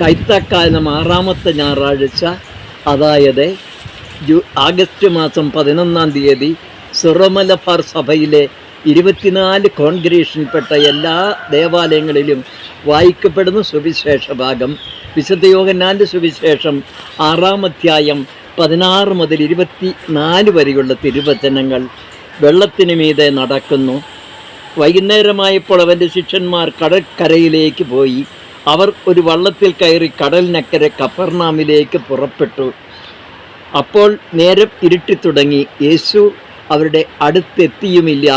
കൈത്തക്കാലം ആറാമത്തെ ഞായറാഴ്ച അതായത് ജൂ ആഗസ്റ്റ് മാസം പതിനൊന്നാം തീയതി സിറമലബാർ സഭയിലെ ഇരുപത്തിനാല് കോൺഗ്രേഷനിൽപ്പെട്ട എല്ലാ ദേവാലയങ്ങളിലും വായിക്കപ്പെടുന്ന സുവിശേഷ ഭാഗം വിശുദ്ധ യോഗനാന്റെ സുവിശേഷം ആറാം അധ്യായം പതിനാറ് മുതൽ ഇരുപത്തി നാല് വരെയുള്ള തിരുവചനങ്ങൾ വെള്ളത്തിന് മീതെ നടക്കുന്നു. വൈകുന്നേരമായപ്പോൾ അവന്റെ ശിഷ്യന്മാർ കടൽക്കരയിലേക്ക് പോയി. അവർ ഒരു വള്ളത്തിൽ കയറി കടലിനക്കരെ കപ്പർണാമിലേക്ക് പുറപ്പെട്ടു. അപ്പോൾ നേരം ഇരുട്ടി തുടങ്ങി. യേശു അവരുടെ അടുത്തെത്തിയുമില്ല.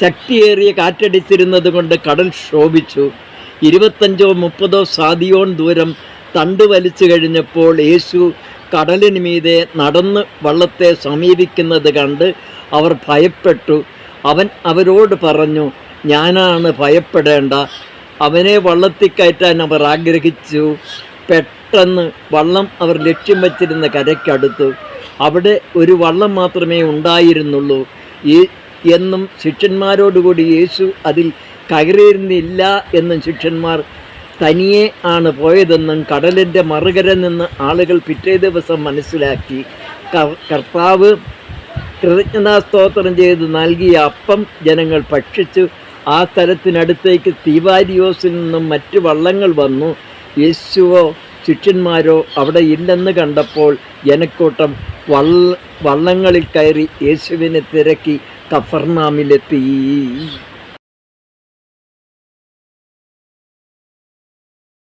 ശക്തിയേറിയ കാറ്റടിച്ചിരുന്നത് കൊണ്ട് കടൽ ശോഭിച്ചു. ഇരുപത്തഞ്ചോ മുപ്പതോ സാദിയോൺ ദൂരം തണ്ട് വലിച്ചു കഴിഞ്ഞപ്പോൾ യേശു കടലിന് മീതെ നടന്ന് വള്ളത്തെ സമീപിക്കുന്നത് കണ്ട് അവർ ഭയപ്പെട്ടു. അവൻ അവരോട് പറഞ്ഞു ഞാനാണ് ഭയപ്പെടേണ്ട. അവനെ വള്ളത്തിൽ കയറ്റാൻ അവർ ആഗ്രഹിച്ചു. പെട്ടെന്ന് വള്ളം അവർ ലക്ഷ്യം വച്ചിരുന്ന കരയ്ക്കടുത്തു അവിടെ ഒരു വള്ളം മാത്രമേ ഉണ്ടായിരുന്നുള്ളൂ. ഈ എന്നും ശിഷ്യന്മാരോടുകൂടി യേശു അതിൽ കയറിയിരുന്നില്ല എന്നും ശിഷ്യന്മാർ തനിയെ ആണ് പോയതെന്നും കടലിന്റെ മറുകര നിന്ന് ആളുകൾ പിറ്റേ ദിവസം മനസ്സിലാക്കി. കർ- കർത്താവ് കൃതജ്ഞതാസ്തോത്രം ചെയ്ത് നൽകിയ അപ്പം ജനങ്ങൾ ഭക്ഷിച്ചു. ആ സ്ഥലത്തിനടുത്തേക്ക് തീവാരിയോസിൽ നിന്നും മറ്റു വള്ളങ്ങൾ വന്നു. യേശുവോ ശിഷ്യന്മാരോ അവിടെ ഇല്ലെന്ന് കണ്ടപ്പോൾ ജനക്കൂട്ടം വള്ള വള്ളങ്ങളിൽ കയറി യേശുവിനെ തിരക്കി കഫർനാമിലെത്തി.